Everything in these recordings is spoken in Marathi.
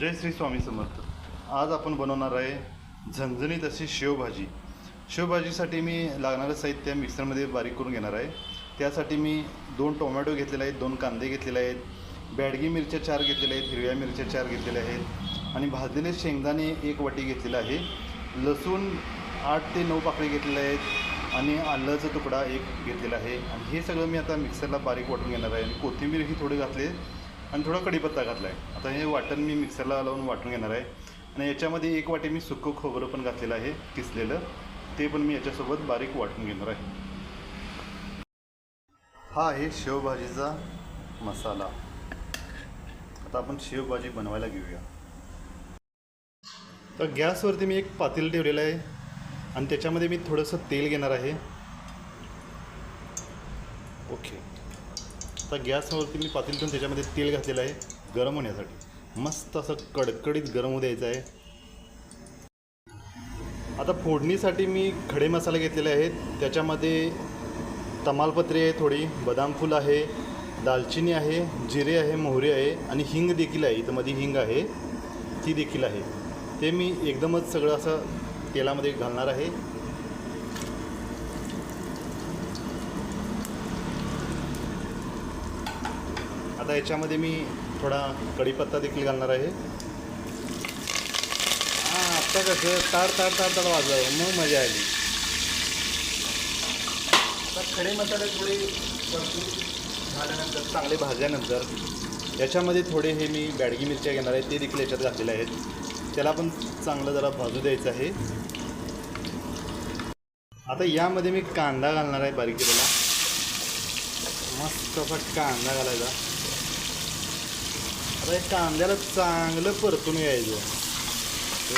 जय श्री स्वामी समर्थ. आज आपण बनवणार आहे झणझणीत अशी शेवभाजी. शेवभाजीसाठी मी लागणारं साहित्य मिक्सरमध्ये बारीक करून घेणार आहे. त्यासाठी मी दोन टोमॅटो घेतलेले आहेत दोन कांदे घेतलेले आहेत बॅडगी मिरच्या चार घेतलेल्या आहेत हिरव्या मिरच्या चार घेतलेल्या आहेत आणि भाजलेले शेंगदाणे एक वाटी घेतलेलं आहे. लसूण आठ ते नऊ पाकळी घेतलेले आहेत आणि आल्याचा तुकडा एक घेतलेला आहे. आणि हे सगळं मी आता मिक्सरला बारीक वाटून घेणार आहे. आणि कोथिंबीर ही थोडी घातली आणि थोडा कढीपत्ता घातला आहे आता हे वाटण मी मिक्सरला लावून वाटून घेणार आहे. आणि याच्यामध्ये एक वाटी मी सुकं खोबरं पण घातलेलं आहे किसलेलं. ते पण मी याच्यासोबत बारीक वाटून घेणार आहे. हा आहे शेवभाजीचा मसाला. आता आपण शेवभाजी बनवायला घेऊया. तर गॅसवरती मी एक पातेल ठेवलेलं आहे. आणि त्याच्यामध्ये मी थोडंसं तेल घेणार आहे. ओके. आता गॅसवरती मी पातेलं ठेवून त्याच्यामध्ये तेल घातलेलं आहे गरम होण्यासाठी. मस्त असं कडकडीत गरम होऊ द्यायचं आहे. आता फोडणीसाठी मी खडे मसाले घेतलेले आहेत. त्याच्यामध्ये तमालपत्री आहे थोडी बदाम फूल आहे दालचिनी आहे जिरे आहे मोहरी आहे आणि हिंग देखील आहे. इथं मध्ये हिंग आहे ती देखील आहे. ते मी एकदमच सगळं असं तेलामध्ये घालणार आहे. आता याच्यामध्ये मी थोडा कढीपत्ता देखील घालणार आहे. हां आत्ता कसं ताड ताड ताड ताड वाजलं मग मजा आली. आता खडे मसाले थोडे झाल्यानंतर चांगले भाजल्यानंतर याच्यामध्ये थोडे हे मी बॅडगी मिरच्या घेणार आहे ते देखील याच्यात घातलेले आहेत. त्याला पण चांगलं जरा भाजू द्यायचं आहे. आता यामध्ये मी कांदा घालणार आहे बारीक केलेला. मस्त असा कांदा घालायचा. आता कांद्याला चांगलं परतून घ्यायचं.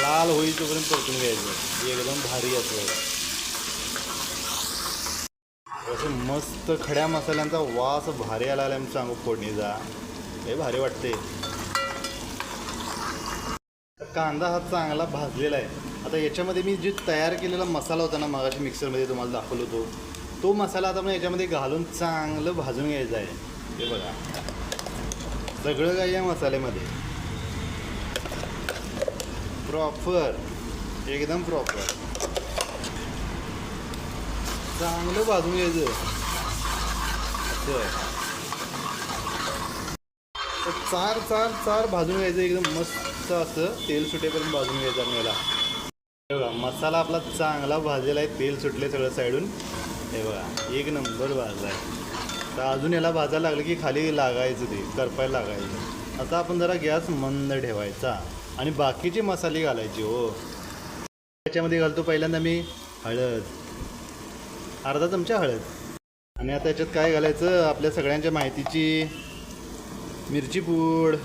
लाल होईपर्यंत परतून घ्यायचं. एकदम भारी असं. असं मस्त खड्या मसाल्यांचा वास भारी आला आला म्हणून सांगू फोडणीचा. हे भारी वाटते कांदा हा चांगला भाजलेला आहे. आता याच्यामध्ये मी जे तयार केलेला मसाला होता ना मगाशी मिक्सरमध्ये तुम्हाला दाखवलो होतो. तो मसाला आता आपण याच्यामध्ये घालून चांगलं भाजून घ्यायचा आहे. हे बघा. सगळं काही या मसाल्यामध्ये. प्रॉपर एकदम प्रॉपर चांगलं भाजून घ्यायचं. चार चार चार भाजून घ्यायचं एकदम मस्त असं. तेल सुटेपर्यंत भाजून घ्यायचं आपण याला हे बघा मसाला आपला चांगला भाजलेला आहे. तेल सुटले सगळं साईडून. हे बघा एक नंबर भाजला आहे. तर अजून याला भाजायला लागलं की खाली लागायचं ते करपायला लागायचं. आता आपण जरा गॅस मंद ठेवायचा आणि बाकीचे मसाले घालायचे हो. त्याच्यामध्ये घालतो पहिल्यांदा मी हळद. अर्धा चमचा हळद. आणि आता याच्यात काय घालायचं? आपल्या सगळ्यांच्या माहितीची मिरची पूड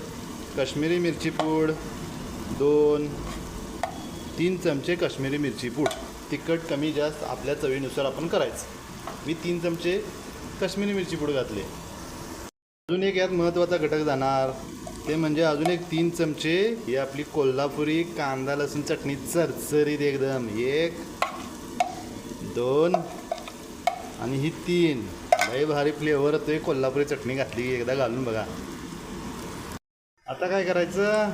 काश्मीरी मिरची पूड दोन तीन चमचे काश्मीरी मिरची पूड. तिखट कमी जास्त आपल्या चवीनुसार आपण करायचं. मी तीन चमचे कश्मीरी मिरची पूड घातले. अजून एक यात महत्त्वाचा घटक जाणार. ते म्हणजे अजून एक तीन चमचे ही आपली कोल्हापुरी कांदा लसूण चटणी चरचरीत एकदम. एक दोन आणि ही तीन. लय भारी फ्लेवर येतोय. कोल्हापुरी चटणी घातली की एकदा घालून बघा. आता काय करायचं?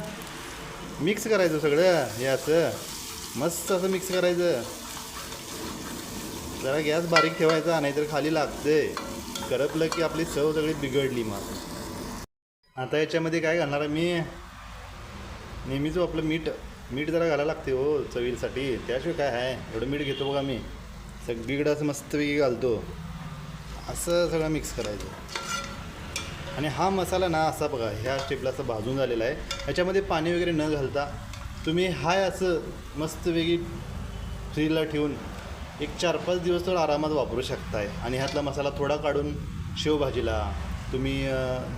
मिक्स करायचं सगळं. हे असं. मस्त असं मिक्स करायचं. जरा गॅस बारीक ठेवायचा नाहीतर खाली लागते करपलं की आपली चव सगळी बिघडली मग. आता याच्यामध्ये काय घालणार आहे? मी नेहमीच आपलं मीठ मीठ जरा घालायला लागते हो चवीसाठी. त्याशिवाय काय आहे? एवढं मीठ घेतो बघा मी. सगळीकडं असं मस्तपैकी घालतो. असं सगळं मिक्स करायचं. आणि हा मसाला ना असा बघा ह्या स्टेपला असं भाजून झालेला आहे. याच्यामध्ये पाणी वगैरे न घालता तुम्ही हाय असं मस्तपैकी फ्रीला ठेवून एक चार पाच दिवस तर आरामात वापरू शकताय. आणि ह्यातला मसाला थोडा काढून शेवभाजीला तुम्ही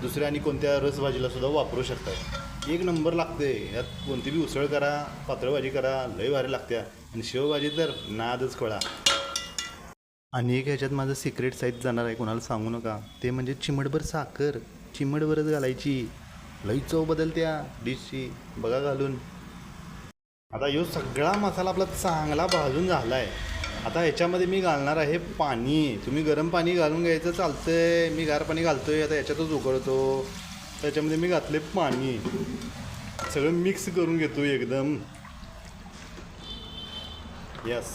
दुसऱ्या आणि कोणत्या रसभाजीला सुद्धा वापरू शकताय. एक नंबर लागते. यात कोणती बी उसळ करा पातळ भाजी करा लय भारी लागत्या आणि शेवभाजी तर नादच कळा आणि एक ह्याच्यात माझं सिक्रेट साईज जाणार आहे कोणाला सांगू नका. ते म्हणजे चिमटभर साखर चिमटभरच घालायची. लई चव बदलत्या डिशची. बघा घालून. आता ह्यो सगळा मसाला आपला चांगला भाजून झाला आहे आता ह्याच्यामध्ये मी घालणार आहे पाणी. तुम्ही गरम पाणी घालून घ्यायचं चालतं आहे मी गार पाणी घालतो आहे आता ह्याच्यातच उकळतो. त्याच्यामध्ये मी घातले पाणी. सगळं मिक्स करून घेतो एकदम. यस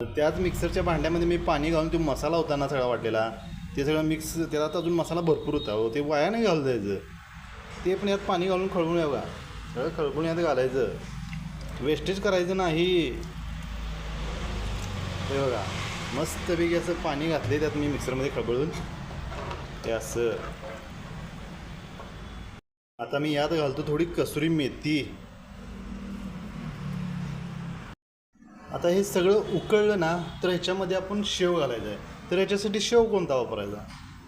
त्याच मिक्सरच्या भांड्यामध्ये मी पाणी घालून तो मसाला होता ना सगळा वाटलेला. ते सगळं मिक्स त्याला आता अजून मसाला भरपूर होता हो. ते वाया नाही घालून जायचं ते पण यात पाणी घालून खळवून यावं का सगळं खळबून यात घालायचं. वेस्टेज करायचं नाही. हे बघा मस्तपैकी असं पाणी घातले त्यात मी मिक्सरमध्ये खळबळून. हे असं. आता मी यात घालतो थोडी कसुरी मेथी. आता हे सगळं उकळलं ना तर ह्याच्यामध्ये आपण शेव घालायचं आहे. तर ह्याच्यासाठी शेव कोणता वापरायचा?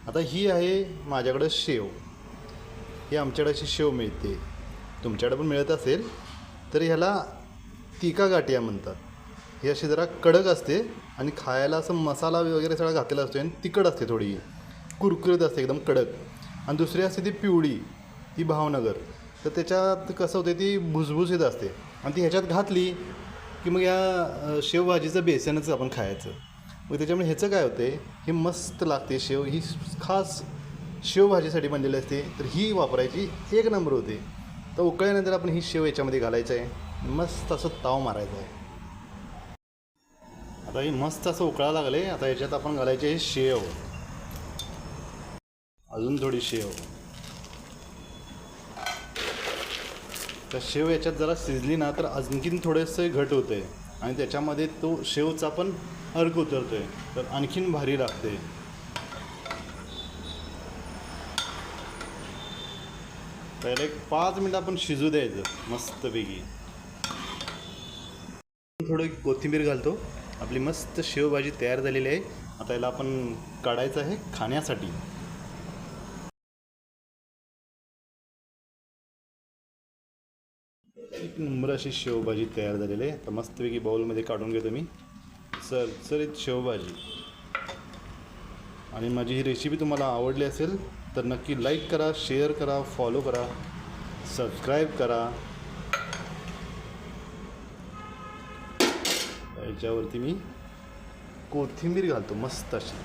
आता ही आहे माझ्याकडं शेव. ही आमच्याकडे अशी शेव मिळते. तुमच्याकडे पण मिळत असेल. तर ह्याला तिका गाठिया म्हणतात. ही अशी जरा कडक असते आणि खायला असं मसाला वगैरे सगळा घातलेला असतो आणि तिखट असते थोडी. कुरकुरीत असते एकदम कडक. आणि दुसरी असते ती पिवळी ती भावनगर. तर त्याच्यात कसं होते ती भुसभुसीत असते. आणि ती ह्याच्यात घातली की मग या शेवभाजीचं बेसनच आपण खायचं. मग त्याच्यामुळे ह्याचं काय होते हे मस्त लागते शेव. ही खास शेवभाजीसाठी बनलेली असते. तर ही वापरायची एक नंबर होते. तर उकळल्यानंतर आपण ही शेव याच्यामध्ये घालायचं आहे मस्त असं ताव मारायचं आहे आता हे मस्त असं उकळा लागले. आता याच्यात आपण घालायचे हे शेव. अजून थोडी शेव. तर शेव याच्यात जरा शिजली ना तर आणखीन थोडंसं घट होते. आहे आणि त्याच्यामध्ये तो शेवचा पण अर्क उतरतो आहे तर आणखीन भारी लागते. पहिले एक पाच मिनटं आपण शिजू द्यायचं मस्तपैकी. थोडं कोथिंबीर घालतो. आपली मस्त शेवभाजी तयार झालेली आहे. आता याला आपण काढायचं आहे खाण्यासाठी. एक नंबर अशी शेवभाजी तयार झालेली आहे. तर मस्तपैकी बाउलमध्ये काढून घेतो मी. सर सर एक शेवभाजी. आणि माझी ही रेसिपी तुम्हाला आवडली असेल तर नक्की लाईक करा शेअर करा फॉलो करा सबस्क्राईब करा. याच्यावरती मी कोथिंबीर घालतो मस्त अशी.